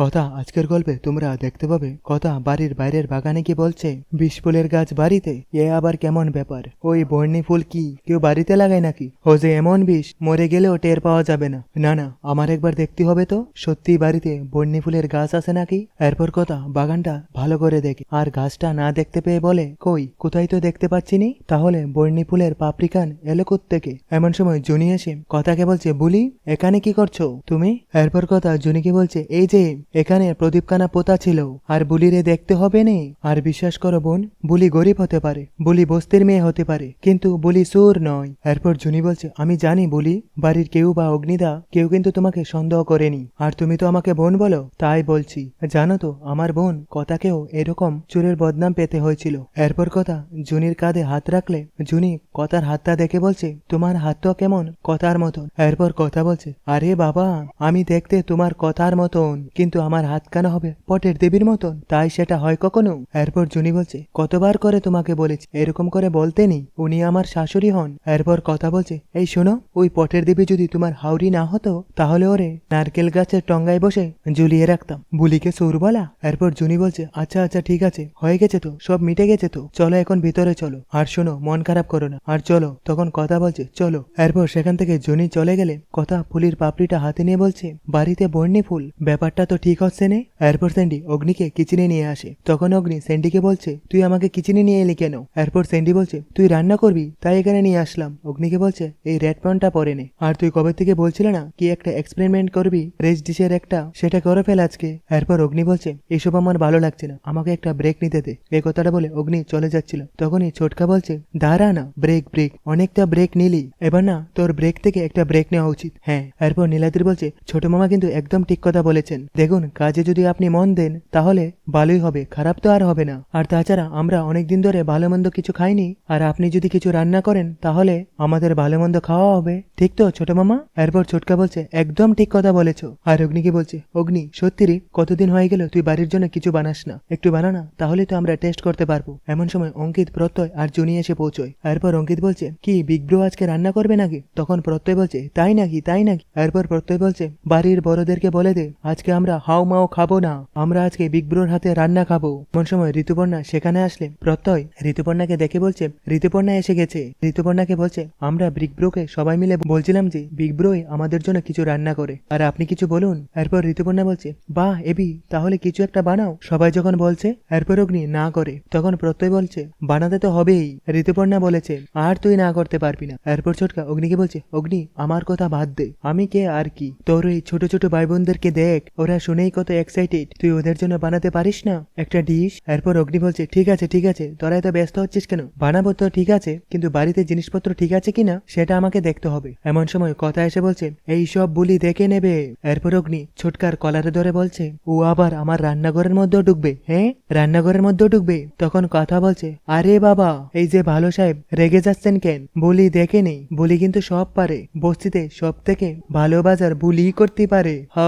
কথা আজকের গল্পে তোমরা দেখতে পাবে কথা বাড়ির বাইরের বাগানে কি বলছে, বিষ ফুলের গাছ বাড়িতে, এ আবার কেমন ব্যাপার? ওই বর্ণি ফুল কি, কেউ বাড়িতে লাগায় নাকি? ও যে এমন বিষ, মরে গেলেও টের পাওয়া যাবে না। না না, আমার একবার দেখতে হবে তো, সত্যি বাড়িতে বর্ণি ফুলের গাছ আছে নাকি? এরপর কথা বাগানটা ভালো করে দেখে, আর গাছটা না দেখতে পেয়ে বলে, কই, কোথায় তো দেখতে পাচ্ছি নি? তাহলে বর্ণি ফুলের পাপড়িকান এলো থেকে এমন সময় জুনি এসে কথাকে বলছে, বুলি, এখানে কি করছ তুমি? এরপর কথা জুনিকে বলছে, এই যে এখানে প্রদীপখানা পোতা ছিল, আর বুলিরে দেখতে হবে নে। আর বিশ্বাস করো বোন, বুলি গরিব হতে পারে, বুলি বস্তির মেয়ে হতে পারে, কিন্তু বুলি সুর নয়। এরপর জুনি বলছে, আমি জানি বলি, বাড়ির কেউ বা অগ্নিদা কেউ কিন্তু তোমাকে সন্দেহ করেনি। আর তুমি তো আমাকে বোন বলো, তাই বলছি। জানো তো, আমার বোন কথাকেও এরকম চোরের বদনাম পেতে হয়েছিল। এরপর কথা জুনির কাঁধে হাত রাখলে জুনি কথার হাতটা দেখে বলছে, তোমার হাত তো কেমন, কথার মতন। এরপর কথা বলছে, আরে বাবা, আমি দেখতে তোমার কথার মতন, কিন্তু আমার হাত কানা হবে? পটের দেবীর মতন। তাই সেটা হয় কখনো? এরপর জুনি বলছে, কতবার করে তোমাকে বলেছি, এরকম করে বলতে বলতেনি উনি আমার শাশুড়ি হন। এরপর কথা বলছে, এই শোনো, ওই পটের দেবী যদি তোমার হাউরি না হতো, তাহলে ওরে নারকেল গাছের টঙ্গায় বসে ঝুলিয়ে রাখতাম। বুলিকে সুর বলা? এরপর জুনি বলছে আচ্ছা আচ্ছা ঠিক আছে, হয়ে গেছে তো, সব মিটে গেছে তো। চলো এখন ভিতরে চলো। আর শোনো, মন খারাপ করো না। আর চলো, তখন কথা বলছে, চলো। এরপর সেখান থেকে জুনি চলে গেলে, কথা ফুলির পাপড়িটা হাতে নিয়ে বলছে, বাড়িতে বর্ণি ফুল। ব্যাপারটা তো ঠিক হচ্ছে নে? এরপর স্যান্ডি অগ্নিকে কিচেনে নিয়ে আসে। তখন অগ্নি স্যান্ডিকে বলছে, তুই আমাকে কিচেনে নিয়ে এলি কেন? এরপর স্যান্ডি বলছে, তুই রান্না করবি, তাই এখানে নিয়ে আসলাম। অগ্নিকে বলছে, এই রেড পয়েন্টটা পরে নে। আর তুই কবে থেকে বলছিলে না, কি একটা এক্সপেরিমেন্ট করবি রেজ ডিশের একটা? সেটা করে ফেল আজকে। এরপর অগ্নি বলছে, এসব আমার ভালো লাগছে না, আমাকে একটা ব্রেক নিতে দে। এই কথাটা বলে অগ্নি চলে যাচ্ছিল। তখনই ছোটকা বলছে, দাঁড়া না ব্রেক ব্রেক অনেকটা ব্রেক নিলি। এবার না, তোর ব্রেক থেকে একটা ব্রেক নেওয়া উচিত। হ্যাঁ এরপর নীলাদ্রি বলছে, ছোট মামা কিন্তু একদম ঠিক কথা বলেছেন। দেখুন কাজে যদি আপনি মন দেন, তাহলে ভালোই হবে, খারাপ তো আর হবে না। আর তাছাড়া আমরা অনেকদিন ধরে ভালো মন্দ কিছু খাইনি, আর আপনি যদি কিছু রান্না করেন, তাহলে আমাদের ভালো মন্দ খাওয়া হবে। ঠিক তো, ছোট মামা? এরপর ছোটকা বলছে, একদম ঠিক কথা বলেছ। আর অগ্নিকে বলছে, অগ্নি, সত্যি রে, কতদিন হয়ে গেল তুই বাড়ির জন্য কিছু বানাস না। একটু বানা না তাহলে তো আমরা টেস্ট করতে পারব। এমন সময় অঙ্কিত, প্রত্যয় আর জুনি এসে পৌঁছয়। এরপর অঙ্কিত বলছে, কি বিগ ব্রো আজকে রান্না করবে নাকি? তখন প্রত্যয় বলছে, তাই নাকি তাই নাকি? এরপর প্রত্যয় বলছে, বাড়ির বড়দেরকে বলে দে, আজকে আমরা হাও মাও খাব না। আমরা আজকে বিগ ব্রোর হাতে রান্না খাব। এমন সময় ঋতুপর্ণা সেখানে আসলে? প্রত্যয়, ঋতুপর্ণাকে দেখে বলছে, ঋতুপর্ণা এসে গেছে। ঋতুপর্ণাকে বলছে, আমরা বিগ ব্রোকে সবাই মিলে বলছিলাম যে, বিগ ব্রোই আমাদের জন্য কিছু রান্না করে। আর আপনি কিছু বলুন? এরপর ঋতুপর্ণা বলছে, বাহ, এবি, তাহলে কিছু একটা বানাও। সবাই যখন বলছে, এরপর অগ্নি না করে। তখন প্রত্যয় বলছে, বানাতে তো হবেই। ঋতুপর্ণা বলেছে, আর তুই না করতে পারবি না। এরপর ছোটকা অগ্নিকে বলছে, অগ্নি, আমার কথা বাদ দে। আমি কে আর কি? তোর ওই ছোট ছোট ভাই বোনদেরকে দেখ, ওরা শুনেই কত এক্সাইটেড তুই ওদের জন্য বানাতে পারিস না? একটা ডিশ এরপর অগ্নি বলছে, ঠিক আছে ঠিক আছে, তোরা এত ব্যস্ত হচ্ছিস কেন? বানাবো তো ঠিক আছে, কিন্তু বাড়িতে জিনিসপত্র ঠিক আছে কিনা, সেটা আমাকে দেখতে হবে। এমন সময় কথা এসে বলছে, এই সব বুলি দেখে নেবে। এরপর অগ্নি ছোটকার কলারে ধরে বলছে, ও আবার আমার রান্নাঘরের মধ্যেও ঢুকবে হ্যাঁ? রান্নাঘরের মধ্যেও ঢুকবে তখন কথা বলছে, আরে বাবা, এই যে ভালো সাহেব, রেগে যাচ্ছেন কেন? বলি দেখে নেই। বলি কিন্তু সব পারে। বস্তিতে সব থেকে ভালো বাজার বুলি করতে পারে। হ,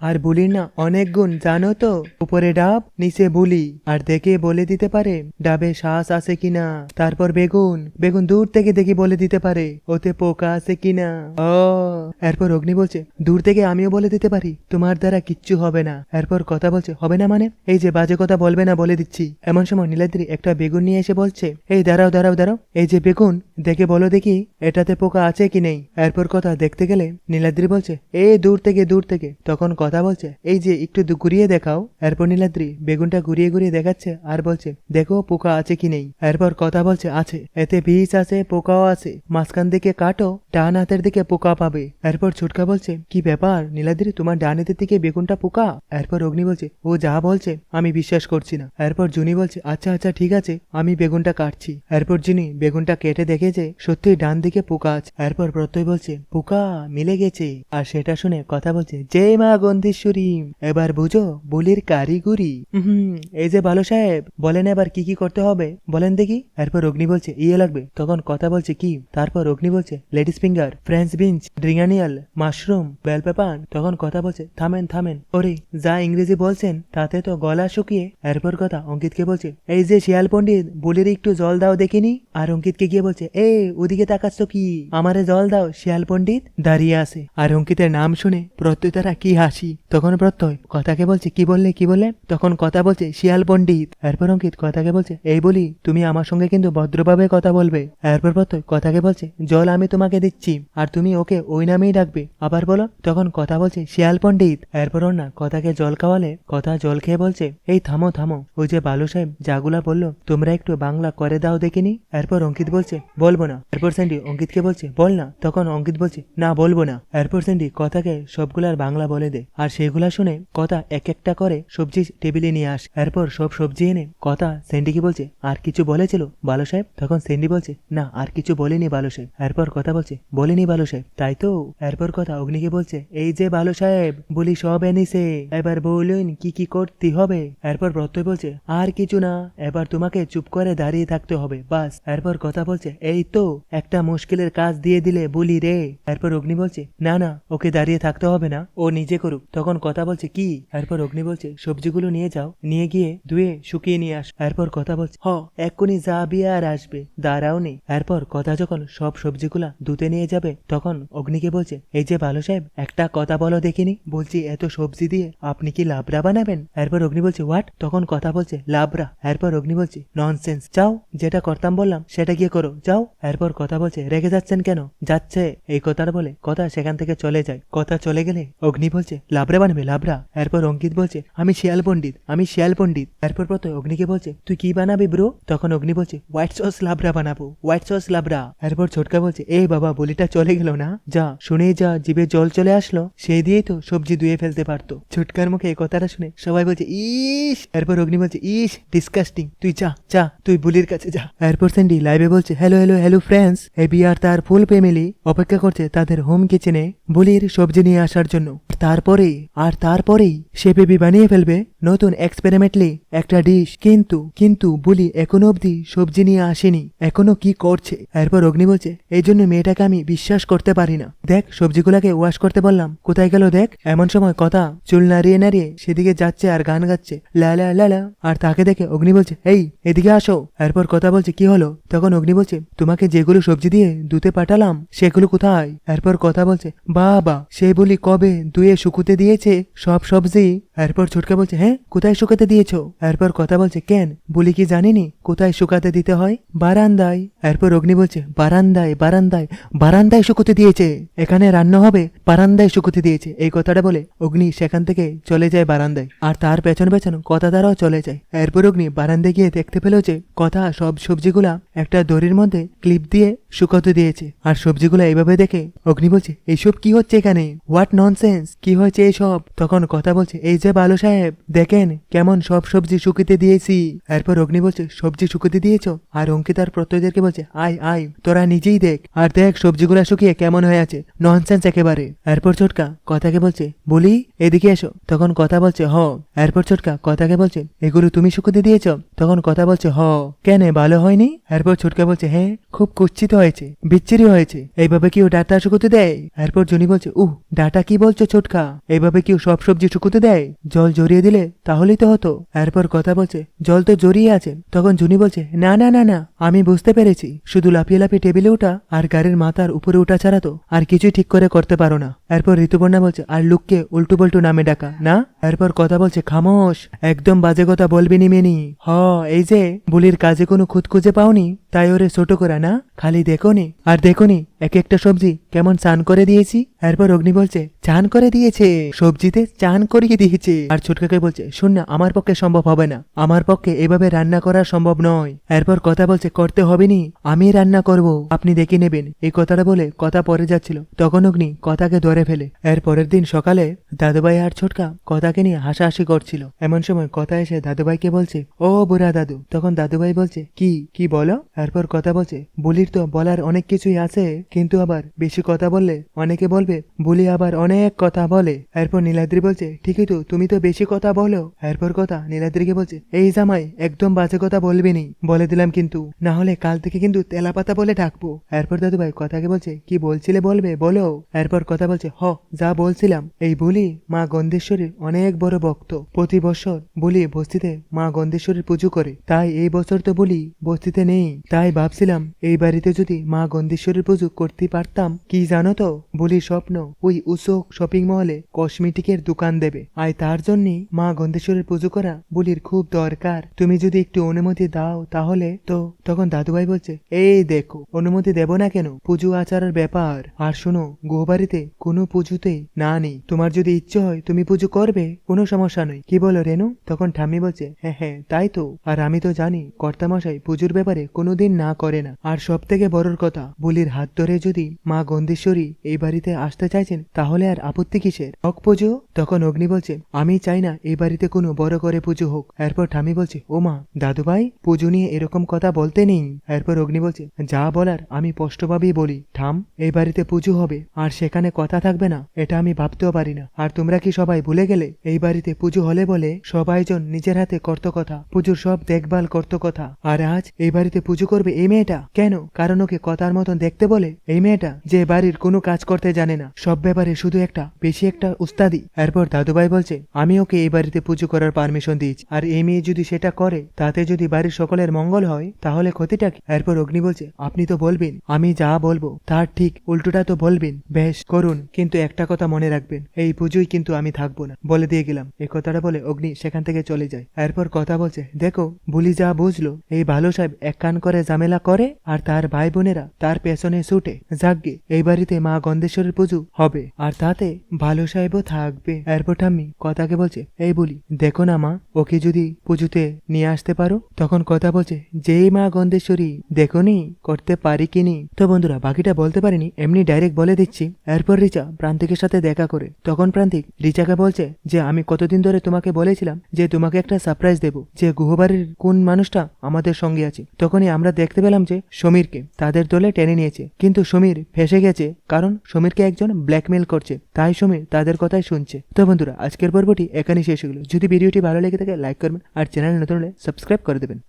আর বুলির না অনেক গুণ, জানো তো? উপরে ডাব, নিচে বুলি। আর দেখে বলে দিতে পারে, ডাবে শ্বাস আছে কিনা। তারপর বেগুন বেগুন দূর থেকে দেখে বলে দিতে পারে, ওতে পোকা আছে কিনা। ও। এরপর অগ্নি বলছে, দূর থেকে আমিও বলে দিতে পারি, তোমার দ্বারা কিচ্ছু হবে না। এরপর কথা বলছে, হবে না মানে? এই যে বাজে কথা বলবে না বলে দিচ্ছি। এমন সময় নীলাদ্রি একটা বেগুন নিয়ে এসে বলছে, এই দাঁড়াও দাঁড়াও দাঁড়াও, এই যে বেগুন, দেখে বলো দেখি, এটাতে পোকা আছে কি নেই? এরপর কথা দেখতে গেলে নীলাদ্রি বলছে, এ দূর থেকে দূর থেকে। তখন কথা বলছে এই যে একটু ঘুরিয়ে দেখাও। এরপর নীলাদ্রি বেগুনটা ঘুরিয়ে ঘুরিয়ে দেখাচ্ছে আর বলছে, দেখো পোকা আছে কি নেই। এরপর কথা বলছে, আছে। এতে বীজ আছে, পোকাও আছে। মাঝখান দিকে কাটো, ডান হাতের দিকে পোকা পাবে। এরপর ছুটকা বলছে, কি ব্যাপার? নীলাদ্রি, তোমার ডান হাতের দিকে বেগুনটা পোকা? এরপর অগ্নি বলছে, ও যা বলছে, আমি বিশ্বাস করছি না। এরপর জুনি বলছে আচ্ছা আচ্ছা ঠিক আছে, আমি বেগুনটা কাটছি। এরপর জুনি বেগুনটা কেটে দেখেছে সত্যি ডান দিকে পোকা আছে। এরপর প্রত্যয় বলছে, পোকা মিলে গেছে। আর সেটা শুনে কথা বলছে, জয় মা গন্ধেশ্বরী। এবার বুঝো, বলির কারিগরি। হুম এই যে ভালো সাহেব, বলেন এবার কি কি করতে হবে? বলেন দেখি। এরপর অগ্নি বলছে ইয়ে লাগবে। তখন কথা বলছে কি? তারপর অগ্নি বলছে, লেডিস ফিঙ্গার, ফ্রেঞ্চ বিঞ্চ ড্রিঙ্গানিয়াল, মাশরুম বেল পেপার তখন কথা বলছে, থামেন থামেন। ওরে, যা ইংরেজি বলছেন, তাতে তো গলা শুকিয়ে। এরপর কথা অঙ্কিতকে বলছে, এই যে শিয়াল পণ্ডিত, বলির একটু জল দাও দেখিনি? আর অঙ্কিতকে গিয়ে বলছে, এ, ওদিকে তাকাচ্ছ কি? আমারে জল দাও, শিয়াল পণ্ডিত। দাঁড়িয়ে আছে। আর অঙ্কিতের নাম শুনে প্রত্যেতারা কি হাসি। তখন প্রত্যয়। কথাকে বলছে, কি বললে কি বললে? তখন কথা বলছে, শিয়াল পণ্ডিত। এরপর অঙ্কিত কথাকে বলছে, এই বলি, তুমি আমার সঙ্গে কিন্তু ভদ্রভাবে কথা বলবে। এরপর প্রত্যয় কথাকে বলছে, জল আমি তোমাকে দিচ্ছি, আর তুমি ওকে ওই নামেই ডাকবে। আবার বলো, তখন কথা বলছে, শিয়াল পণ্ডিত। এরপর না কথাকে জল খাওয়ালে, কথা জল খেয়ে বলছে, এই থামো থামো। ওই যে বালু সাহেব যাগুলা বলল, তোমরা একটু বাংলা করে দাও দেখিনি? এরপর অঙ্কিত বলছে, বলব না। এরপর স্যান্ডি অঙ্কিতকে বলছে, বল না। তখন অঙ্কিত বলছে, না, বলব না। এরপর স্যান্ডি কথাকে সবগুলার বাংলা বলে দে, আর সেগুলা শুনে কথা এক একটা করে সবজি টেবিলে নিয়ে আস। এরপর সব সবজি এনে কথা স্যান্ডিকে বলছে, আর কিছু বলেছিল বালু সাহেব? তখন স্যান্ডি বলছে, না, আর কিছু বলেনি বালু সাহেব। এরপর কথা বলছে, বলেনি বালু সাহেব, তাই তো? এরপর কথা অগ্নিকে বলছে, এই যে বালু সাহেব, বলি সব এনেছে, এবার বলুন কি কি করতে হবে? এরপর প্রত্যয় বলছে, আর কিছু না, এবার তোমাকে চুপ করে দাঁড়িয়ে থাকতে হবে, বাস। এরপর কথা বলছে, এই তো, একটা মুশকিলের কাজ দিয়ে দিলে বলি রে। এরপর অগ্নি বলছে, না না, ওকে দাঁড়িয়ে থাকতে হবে না, ও নিজে করুক। তখন কথা বলছে কি? এরপর অগ্নি বলছে, সবজিগুলো নিয়ে যাও। নিয়ে গিয়ে ধুয়ে শুকিয়ে নিয়ে আস। এরপর কথা বলছে, হ, এক্ষুনি যাবি আর আসবে, দাঁড়াও নেই এরপর কথা যখন সব সবজিগুলা ধুতে নিয়ে যাবে, তখন অগ্নিকে বলছে, এই যে ভালো সাহেব, একটা কথা বলো দেখিনি। বলছি, এত সবজি দিয়ে আপনি কি লাবড়া বানাবেন? এরপর অগ্নি বলছে হোয়াট তখন কথা বলছে, লাবড়া। এরপর অগ্নি বলছে ননসেন্স যাও, যেটা করতাম বললাম, সেটা গিয়ে করো, যাও। এরপর কথা বলছে, রেগে যাচ্ছেন কেন? যাচ্ছে, এই কথাটা বলে কথা সেখান থেকে চলে যায়। কথা চলে গেলে অগ্নি বলছে, লাবড়া বানাবে লাবড়া, এরপর অঙ্কিত বলছে, আমি শিয়াল পণ্ডিত, আমি শিয়াল পণ্ডিত। এরপর প্রত অগ্নিকে বলছে, তুই কি বানাবি ব্রো? তখন অগ্নি বলছে, হোয়াইট সস লাবড়া বানাবো, হোয়াইট সস লাবড়া। এরপর ছোটকা বলছে, এই বাবা, বলিটা চলে গেল না? যা শুনেই যা, জিভে জল চলে আসলো সেই দিয়েই তো সবজি ধুয়ে ফেলতে পারতো। ছোটকার মুখে এই কথাটা শুনে সবাই বলছে, ইস! এরপর অগ্নি বলছে, ইস ডিসকাস্টিং তুই যা যা, তুই বুলির কাছে যা। এরপর স্যান্ডি লাইভে বলছে hello hello hello friends A B আর তার ফুল ফ্যামিলি অপেক্ষা করছে তাদের হোম কিচেনে বুলির সবজি নিয়ে আসার জন্য। তারপরেই আর তারপরেই সে বেবি বানিয়ে ফেলবে নতুন এক্সপেরিমেন্টলি একটা ডিশ কিন্তু কিন্তু বুলি এখনও অবধি সবজি নিয়ে আসেনি। এখনও কি করছে? এরপর অগ্নি বলছে, এই জন্য মেয়েটাকে আমি বিশ্বাস করতে পারি না। দেখ, সবজিগুলাকে ওয়াশ করতে বললাম। কোথায় গেল দেখ? এমন সময় কথা চুল নাড়িয়ে নাড়িয়ে সেদিকে যাচ্ছে আর গান গাচ্ছে। লা লা লা লা। আর তাকে দেখে অগ্নি বলছে, এই, এদিকে আসো। এরপর কথা বলছে, কি হলো? তখন অগ্নি বলছে, তোমাকে যেগুলো সবজি দিয়ে দুতে পাঠালাম, সেগুলো কোথায়? এরপর কথা বলছে, বাবা, সে বলি কবে দুয়ে শুকুতে দিয়েছে? সব সবজি এরপর ছোটকা বলছে হ্যাঁ কোথায় শুকাতে দিয়েছ? এরপর কথা বলছে, কেন? বলি কি জানিনি? কোথায় শুকাতে দিতে হয়? বারান্দায়। এরপর অগ্নি বলছে, বারান্দায় বারান্দায় বারান্দায় শুকুতে দিয়েছে। এখানে রান্না হবে, বারান্দায় শুকুতে দিয়েছে। এই কথাটা বলে অগ্নি সেখান থেকে চলে যায় বারান্দায়। আর তার পেছন পেছন কথা দ্বারাও চলে যায়। এরপর অগ্নি বারান্দায় গিয়ে দেখতে পেল যে, কথা সব সবজিগুলা একটা দড়ির মধ্যে ক্লিপ দিয়ে শুকাতে দিয়েছে। আর সবজিগুলো এইভাবে দেখে অগ্নি বলছে, এইসব কি হচ্ছে এখানে? হোয়াট ননসেন্স কি হয়েছে এইসব তখন কথা বলছে, এই যে বালু সাহেব, দেখেন কেমন সব সবজি শুকিতে দিয়েছি। এরপর অগ্নি বলছে, সবজি শুকিতে দিয়েছ? আর অঙ্কিত আর প্রত্যয়দেরকে বলছে, আয় আয়, তোরা নিজেই দেখ, আর দেখ সবজিগুলা শুকিয়ে কেমন হয়ে আছে। ননসেন্স একেবারে। এরপর ছোটকা কথাকে বলছে, বলি, এদিকে এসো। তখন কথা বলছে, হ। এরপর ছোটকা কথাকে বলছে, এগুলো তুমি শুকুতে দিয়েছ? তখন কথা বলছে, হ। কেন ভালো হয়নি? এরপর ছোটকা বলছে হ্যাঁ খুব কুচ্ছিত হয়েছে, বিচ্ছিরি হয়েছে। এইভাবে কেউ ডাটা শুকুতে দেয়? এরপর জুনি বলছে, উহ, ডাটা কি বলছো ছোটকা এইভাবে কেউ সব সবজি শুকুতে দেয়? জল জড়িয়ে দিলে তাহলেই তো হতো। এরপর কথা বলছে, জল তো জড়িয়ে আছে। তখন জুনি বলছে, না না না না, আমি বুঝতে পেরেছি। শুধু লাফিয়ে লাফিয়ে টেবিলে ওঠা আর গাড়ির মাথার উপরে ওঠা ছাড়া তো আর কিছুই ঠিক করে করতে পারো না। এরপর ঋতুপর্ণা বলছে, আর লুককে উল্টু পল্টু নামে ডাকা, না? এরপর কথা বলছে, খামোশ, একদম বাজে কথা বলবি নি, মেনি। হ, এই যে, বুলির কাজে কোনো খুঁত খুঁজে পাওনি? তাই ওরে ছোট করা না, খালি দেখোনি। আর দেখোনি এক একটা সবজি কেমন চান করে দিয়েছি। এরপর অগ্নি বলছে, চান করে দিয়েছে। সবজিতে চান করিয়ে দিয়েছে। আর ছোটকাকে বলছে, শোন না, আমার পক্ষে সম্ভব হবে না। আমার পক্ষে এভাবে রান্না করা সম্ভব নয়। এরপর কথা বলছে, করতে হবে নি, আমি রান্না করব। আপনি দেখে নেবেন। এই কথাটা বলে কথা পরে যাচ্ছিল। তখন অগ্নি কথাকে ধরে ফেলে। এর পরের দিন সকালে দাদুভাই আর ছোটকা কথাকে নিয়ে হাসাহাসি করছিল। এমন সময় কথা এসে দাদুভাইকে বলছে, ও বুড়া দাদু। তখন দাদুভাই বলছে, কি কি বলো? এরপর কথা বলছে, বুলির তো বলার অনেক কিছুই আছে, কিন্তু আবার বেশি কথা বললে অনেকে বলবে, বুলি আবার অনেক কথা বলে। এরপর নীলাদ্রি বলছে, ঠিকই তো, তুমি তো বেশি কথা বলো। এরপর কথা নীলাদ্রিকে বলছে, এই জামাই একদম বাজে কথা বলবি নি। বলে দিলাম কিন্তু, না হলে কাল থেকে কিন্তু তেলাপাতা বলে ডাকবো। এরপর দাদুভাই কথাকে বলছে, কি বলছিলে বলবে, বলো। এরপর কথা বলছে, হ, যা বলছিলাম, এই বলি মা গন্ধেশ্বরীর অনেক বড় ভক্ত। প্রতি বছর বলি বস্তিতে মা গন্ধেশ্বরীর পুজো করে। তাই এই বছর তো বলি বস্তিতে নেই। তাই ভাবছিলাম, এই বাড়িতে যদি মা গন্ধেশ্বরীর পুজো করতে পারতাম, কি জানো তো? বলির স্বপ্ন, ওই উসোক শপিং মলে কসমেটিকের দোকান দেবে। আর তার জন্যই মা গন্ধেশ্বরীর পুজো করা বলির খুব দরকার। তুমি যদি একটু অনুমতি দাও তাহলে তো, তখন দাদুভাই বলছে, এই দেখো, অনুমতি দেব না কেন? পুজো আচারের ব্যাপার। আর শোনো গোবাড়িতে কোনো পুজোতে না নেই। তোমার যদি ইচ্ছে হয় তুমি পুজো করবে, কোনো সমস্যা নয় কি বলো রেনু? তখন ঠাম্মি বলছে হ্যাঁ হ্যাঁ তাই তো। আর আমি তো জানি, কর্তামশাই পুজোর ব্যাপারে কোনোদিন না করে না। আর সব থেকে বড়র কথা, বলির হাত ধরে যদি মা গন্ধেশ্বরী এই বাড়িতে আসতে চাইছেন, তাহলে আর আপত্তি কিসের? হক পুজো? তখন অগ্নি বলছে, আমি চাই না এই বাড়িতে কোনো বড় করে পুজো হোক। এরপর ঠামি বলছে, ও মা, দাদুভাই, পুজো নিয়ে এরকম কথা বলতে নেই। এরপর অগ্নি বলছে, যা বলার আমি স্পষ্টভাবেই বলি। ঠাম এই বাড়িতে পুজো হবে, আর সেখানে কথা থাকবে না, এটা আমি ভাবতেও পারি না। আর তোমরা কি সবাই ভুলে গেলে, এই বাড়িতে পুজো হলে বলে সবাইজন নিজের হাতে করত কথা, পুজোর সব দেখভাল করত কথা। আর আজ এই বাড়িতে পুজো করবে এই মেয়েটা? কেন? কারণ ওকে কথার মতন দেখতে বলে এই মেয়েটা যে বাড়ির কোনো কাজ করতে জানে না। সব ব্যাপারে শুধু একটা, বেশি একটা উস্তাদি। এরপর দাদুভাই বলছে, আমি ওকে এই বাড়িতে পুজো করার পারমিশন দিয়েছি। আর এই মেয়ে যদি সেটা করে, তাতে যদি বাড়ির সকলের মঙ্গল হয়, তাহলে ক্ষতিটা কি? এরপর অগ্নি বলছে, আপনি তো বলবেন, আমি যা বলব, তার ঠিক উল্টোটা তো বলবেন। বেশ, করুন, কিন্তু একটা কথা মনে রাখবেন, এই পুজোই কিন্তু আমি থাকব না। বলে দিয়ে গেলাম। এই কথাটা বলে অগ্নি সেখান থেকে চলে যায়। এরপর কথা বলছে, দেখো, বুলি যা বুঝলো, এই ভালো সাহেব এক কান করে ঝামেলা করে আর তার ভাই বোনেরা তার পেছনে ছুটে যাকগে এই বাড়িতে মা গন্ধেশ্বরের পুজো হবে আর তাতে ভালো সাহেবও থাকবে। এরপর ঠাম্মি কথাকে বলছে, এই বলি, দেখো না মা, ওকে যদি পুজোতে নিয়ে আসতে পারো? তখন কথা বলছে, যেই মা গন্ধেশ্বরী দেখো নি করতে পারি কি নি? তো বন্ধুরা, বাকিটা বলতে পারিনি, এমনি ডাইরেক্ট বলে দিচ্ছি। এরপর রিচা প্রান্তিকের সাথে দেখা করে। তখন প্রান্তিক রিচাকে বলছে যে, আমি কতদিন ধরে তোমাকে বলেছিলাম যে, তোমাকে একটা সারপ্রাইজ দেব, যে গুহবাড়ির কোন মানুষটা আমাদের সঙ্গে আছে। তখনই আমরা দেখতে পেলাম যে সমীরকে তাদের দলে টেনে নিয়েছে। কিন্তু সমীর ফেসে গেছে কারণ সমীরকে একজন ব্ল্যাকমেল করছে। তাই সমীর তাদের কথাই শুনছে। তো বন্ধুরা, আজকের পর্বটি এখানেই শেষ হলো। যদি ভিডিওটি ভালো লেগে থাকে, লাইক করবেন আর চ্যানেল নতুন হলে সাবস্ক্রাইব করে দেবেন।